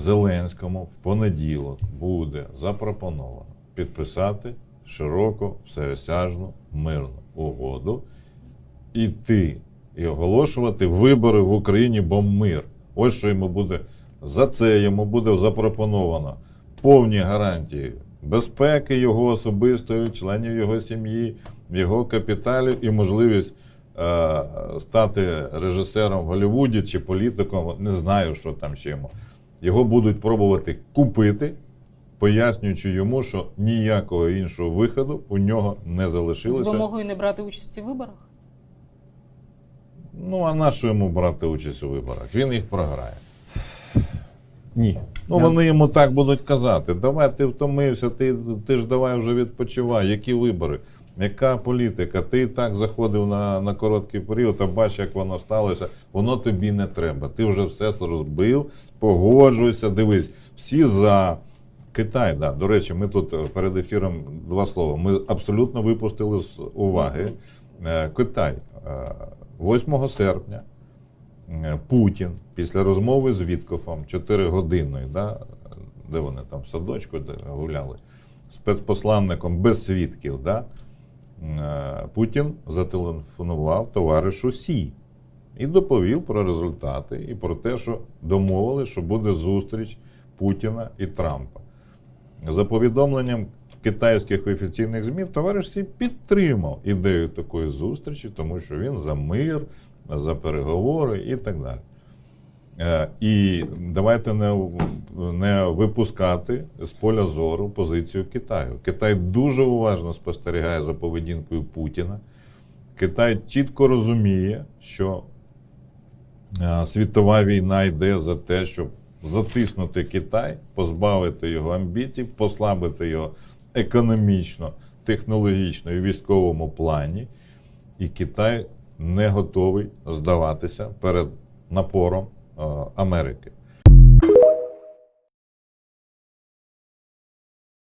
Зеленському в понеділок буде запропоновано підписати широку, всеосяжну мирну угоду, іти і оголошувати вибори в Україні, бо мир. Ось що йому буде за це йому буде запропоновано повні гарантії безпеки його особистої, членів його сім'ї, його капіталів і можливість е, стати режисером в Голлівуді чи політиком. Не знаю, що там ще йому. Його будуть пробувати купити, пояснюючи йому, що ніякого іншого виходу у нього не З вимогою не брати участі в виборах? Ну а на що йому брати участь у виборах? Він їх програє. Ні. Ну, Я- вони йому так будуть казати: давай ти втомився, ти, ти ж давай вже відпочивай. Які вибори? Яка політика? Ти і так заходив на, на короткий період, а бач, як воно сталося. Воно тобі не треба. Ти вже все розбив, погоджуйся, дивись, всі за. Китай, да. До речі, ми тут е, перед ефіром два слова. Ми абсолютно випустили з уваги е, Китай. Е, 8 серпня е, Путін після розмови з Віткофом 4 годинної, да, де вони там в садочку де гуляли, спецпосланником без свідків, да, Путін зателефонував товаришу Сі і доповів про результати і про те, що домовили, що буде зустріч Путіна і Трампа. За повідомленням китайських офіційних ЗМІ, товариш Сі підтримав ідею такої зустрічі, тому що він за мир, за переговори і так далі. Е, І давайте не, не випускати з поля зору позицію Китаю. Китай дуже уважно спостерігає за поведінкою Путіна. Китай чітко розуміє, що е, світова війна йде за те, щоб затиснути Китай, позбавити його амбіцій, послабити його економічно, технологічно і військовому плані. І Китай не готовий здаватися перед напором е, Америки.